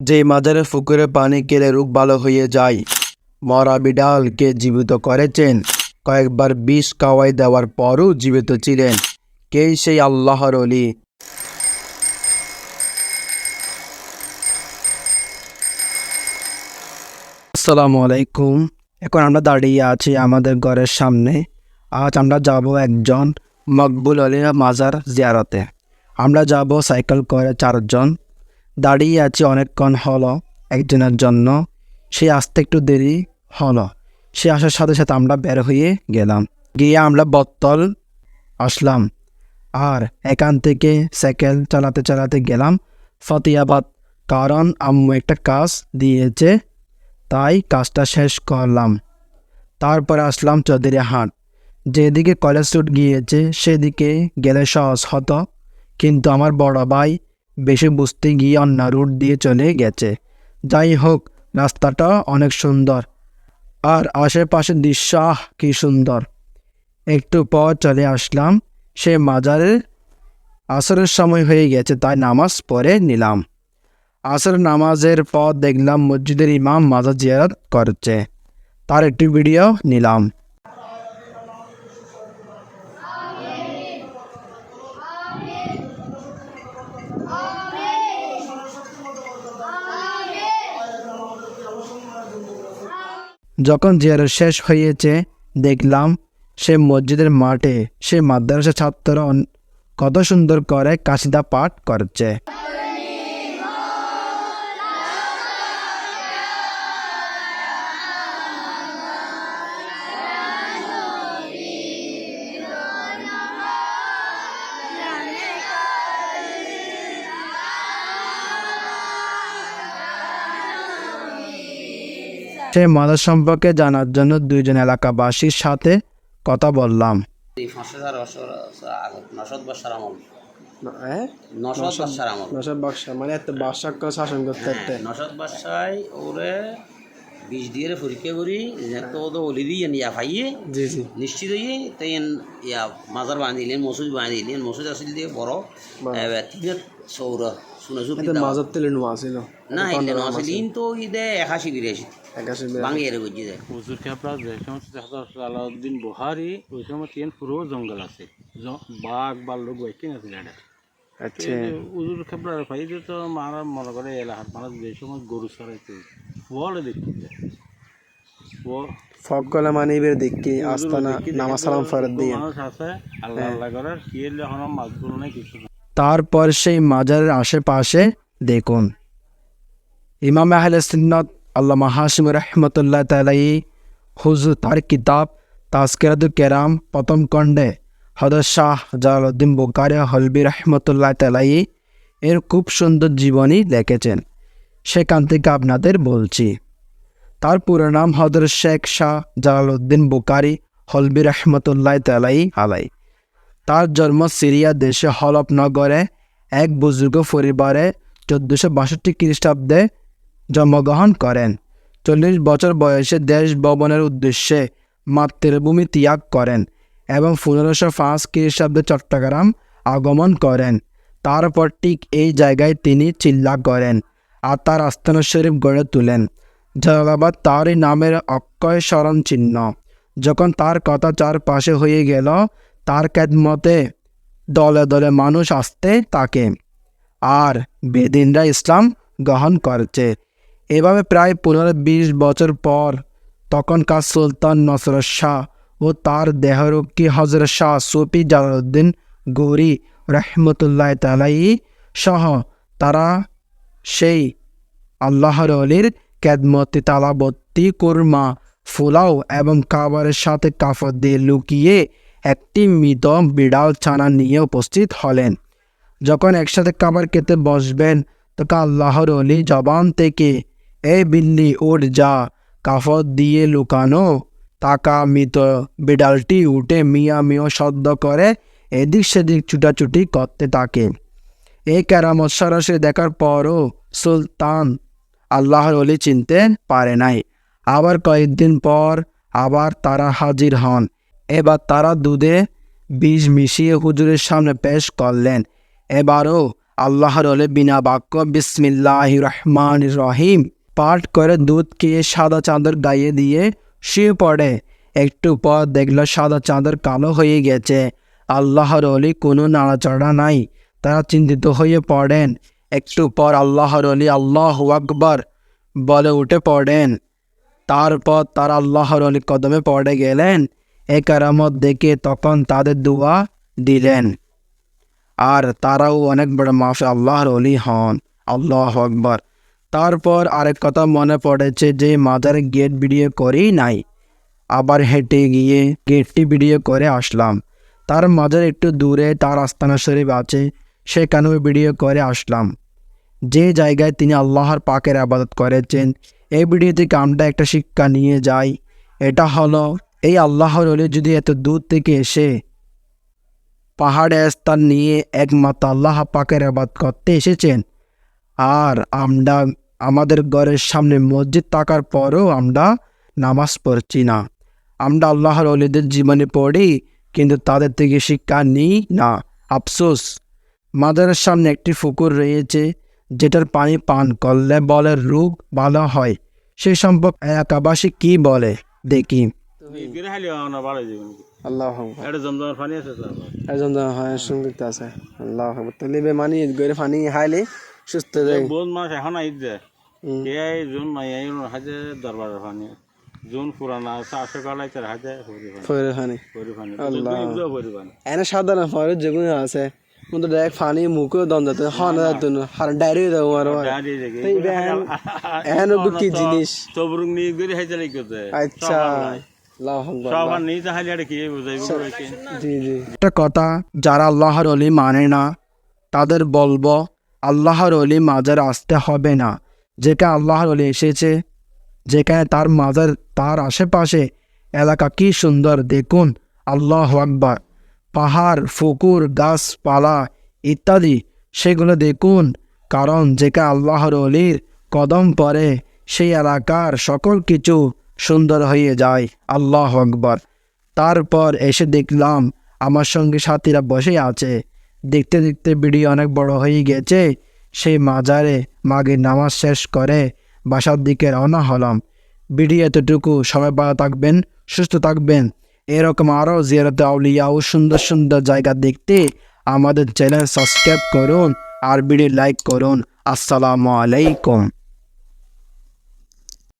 যে মাজারের পুকুরে পানি কেলে রোগ ভালো হয়ে যায়, মরা বিড়ালকে জীবিত করেছেন। কয়েকবার বিষ কাওয়াই দেওয়ার পরও জীবিত ছিলেন। কে সেই আল্লাহর অলি আসসালামু আলাইকুম। এখন আমরা দাঁড়িয়ে আছি আমাদের ঘরের সামনে। আজ আমরা যাব একজন মকবুল আলী মাজার জিয়ারতে। আমরা যাব সাইকেল করে চারজন। দাঁড়িয়ে আছি অনেকক্ষণ হলো একজনের জন্য। সে আসতে একটু দেরি হলো। সে আসার সাথে সাথে আমরা বের হয়ে গেলাম। গিয়ে আমরা বত্তল আসলাম আর এখান থেকে সাইকেল চালাতে চালাতে গেলাম ফতিয়াবাদ কারণ আম্মু একটা কাজ দিয়েছে, তাই কাজটা শেষ করলাম। তারপর আসলাম চৌধুরী হাট যেদিকে কলেজ রুট গিয়েছে, সেদিকে গেলে সহজ হতো। কিন্তু আমার বড় ভাই বেশি বুঝতে গিয়ে অন্য রুট দিয়ে চলে গেছে। যাই হোক, রাস্তাটা অনেক সুন্দর। আর আশেপাশের দৃশ্য, আহ, কি সুন্দর। একটু পর চলে আসলাম। সে মাজারের আসরের সময় হয়ে গেছে, তাই নামাজ পড়ে নিলাম। আসর নামাজের পর দেখলাম মসজিদের ইমাম মাজার জিয়ারত করছে। তার একটি ভিডিও নিলাম। যখন জিয়ারত শেষ হয়েছে, দেখলাম সে মসজিদের মাঠে সে মাদ্রাসা ছাত্ররা অন- কত সুন্দর করে কাশিদা পাঠ করছে। সে মাদার সম্পর্কে জানার জন্য দুইজন এলাকাবাসীর সাথে কথা বললাম। বাদশাহ মানে এত বাদশাহ শাসন করতে নসদ বাদশাহ ওরে বিষ দিয়ে পরীক্ষা করি তো ওদের অলি দিয়ে ইয়া পাইয়ে জি জি। নিশ্চিত হয়ে তাই ইয়া মাজার বাঁধিলেন মসুদ বাঁধিলেন মসুদ আসিল দিয়ে বড় তিনের সৌর শুনে শুনে মাজার তেলে নোয়া ছিল না? এলে নসিল ইন তো ইদে একাশি বিরাশি। একাশি বাঙি এর বুঝি যায়। হুজুর খেপড়া যে সমস্ত আলাউদ্দিন বুহারি ওই সময় তিন পুরো জঙ্গল আছে। জ- বাঘ বাল্লুক বাইকিং আছে এটা আচ্ছা। হুজুর খেপড়ার ফাইদে তো মারা মনে করে এলাকার মানুষ যে সময় গরু সরাইতে দেখি। আস্তানা নামাজ সালাম ফেরত দিয়ে। না তারপর সেই মাজারের আশেপাশে দেখুন। ইমাম আহলে সিন্নত আল্লামা হাসিম রহমতুল্লাহ তালাই হুজুর তার কিতাব তাস্কেরাদু কেরাম প্রথম খণ্ডে হদর শাহ জালালউদ্দিন বুকারি হলবি রহমতুল্লাহ তালাই এর খুব সুন্দর জীবনী লিখেছেন। সেখান থেকে আপনাদের বলছি। তার পুরো নাম হদর শেখ শাহ জালালউদ্দিন বুকারি হলবি রহমতুল্লাহ তালাই আলাই। তার জন্ম সিরিয়া দেশে হলপ নগরে এক বুজুর্গ পরিবারে চোদ্দোশো বাষট্টি খ্রিস্টাব্দে জন্মগ্রহণ করেন। চল্লিশ বছর বয়সে দেশ ভবনের উদ্দেশ্যে মাতৃভূমি ত্যাগ করেন এবং পনেরোশো পাঁচ খ্রিস্টাব্দে চট্টগ্রাম আগমন করেন। তারপর ঠিক এই জায়গায় তিনি চিল্লা করেন। আর তার আস্তানা শরীফ গড়ে তোলেন। জালালাবাদ তারই নামের অক্ষয় স্মরণ চিহ্ন যখন তার কথা চারপাশে হয়ে গেল, তার ক্যাদমতে দলে দলে মানুষ আসতে তাকে আর বেদিনরা ইসলাম গ্রহণ করছে। এভাবে প্রায় পনেরো বিশ বছর পর তখনকার সুলতান নসরত শাহ ও তার দেহরক্ষী হজরত শাহ সুফি জালালউদ্দিন গৌরী রহমতুল্লাহ তালাই সহ তারা সেই আল্লাহর অলির ক্যাদমতি তালাবত্তি, কুরমা, ফুলাও এবং কাবারের সাথে কাফর দিয়ে লুকিয়ে একটি মৃত বিড়াল ছানা নিয়ে উপস্থিত হলেন। যখন একসাথে খাবার খেতে বসবেন, তখন আল্লাহর অলি জবান থেকে, এ বিল্লি, উঠ যা কাফর দিয়ে লুকানো। তাকা মৃত বিড়ালটি উঠে মিয়া মিয়া শব্দ করে, এদিক সেদিক ছুটাছুটি করতে থাকে। এই কেরামত সরাসরি দেখার পরও সুলতান আল্লাহর অলি চিনতে পারে নাই। আবার কয়েকদিন পর আবার তারা হাজির হন। এবার তারা দুধে বীজ মিশিয়ে হুজুরের সামনে পেশ করলেন। এবারও আল্লাহর হলে বিনা বাক্য বিসমিল্লাহ রহমান রহিম পাঠ করে দুধ খেয়ে সাদা চাঁদর গায়ে দিয়ে শুয়ে পড়ে। একটু পর দেখল সাদা চাদর কালো হয়ে গেছে। আল্লাহর অলি কোনো নাড়াচাড়া নাই। তারা চিন্তিত হয়ে পড়েন। একটু পর আল্লাহর অলি আল্লাহ আকবর বলে উঠে পড়েন। তারপর তারা আল্লাহর অলি কদমে পড়ে গেলেন। এ কারামত দেখে তখন তাদের দোয়া দিলেন। আর তারাও অনেক বড় মাফে আল্লাহর অলি হন। আল্লাহ আকবর। তারপর আরেক কথা মনে পড়েছে যে, মাজারে গেট ভিডিও করেই নাই। আবার হেঁটে গিয়ে গেটটি ভিডিও করে আসলাম। তার মাজার একটু দূরে, তার আস্তানা শরীফ আছে। সেখানেও ভিডিও করে আসলাম? যে জায়গায় তিনি আল্লাহর পাকের আবাদত করেছেন, এই ভিডিও থেকে আমরা একটা শিক্ষা নিয়ে যাই। এটা হলো, এই আল্লাহর অলি যদি এত দূর থেকে এসে পাহাড়ে স্থান নিয়ে একমাত্র আল্লাহ পাকের আবাদ করতে এসেছেন, আর আমরা আমাদের ঘরের সামনে মসজিদ থাকার পরেও আমরা নামাজ পড়ছি না। আমরা আল্লাহর অলিদের জীবনে পড়ি, কিন্তু তাদের থেকে শিক্ষা নিই না। আফসোস। মাদারের সামনে একটি পুকুর রয়েছে যেটার পানি পান করলে বলে রোগ ভালো হয়। সেই সম্পর্কে এলাকাবাসী কি বলে? দেখি। আল্লাহ আছে হয় আল্লাহ। তাহলে মানি গরে পানি সুস্থ বহুত মাস এখন আইত যায় এই জুন নাই এই হাজে দরবারের পানি। জুন পুরানা চারশো কালাই তার হাজে হরি পানি ফেরে পানি আল্লাহ। এনে সাধারণ ফরে যেগুলো আছে। আচ্ছা নিয়ে তাহলে আর কি বুঝাইব জি জি একটা কথা যারা আল্লাহর অলি মানে না তাদের বলব আল্লাহর অলি মাজার আসতে হবে না যেখানে আল্লাহর অলি এসেছে যেখানে তার মাজার তার আশেপাশে এলাকা কি সুন্দর দেখুন আল্লাহ আকবার পাহাড় পুকুর গাছপালা ইত্যাদি। সেগুলো দেখুন, কারণ যেখানে আল্লাহর অলির কদম পরে সেই এলাকার সকল কিছু সুন্দর হয়ে যায়। আল্লাহ আকবার। তারপর এসে দেখলাম, আমার সঙ্গে সাথীরা বসে আছে। দেখতে দেখতে ভিডিও অনেক বড় হয়ে গেছে। সেই মাজারে মাগে নামাজ শেষ করে বাসার দিকে রওনা হলাম। ভিডিও এতটুকু। সবাই ভালো থাকবেন, সুস্থ থাকবেন। এরকম আরও জিয়ারতে আউলিয়া ও সুন্দর সুন্দর জায়গা দেখতে। আমাদের চ্যানেল সাবস্ক্রাইব করুন, আর ভিডিও লাইক করুন। আসসালামু আলাইকুম।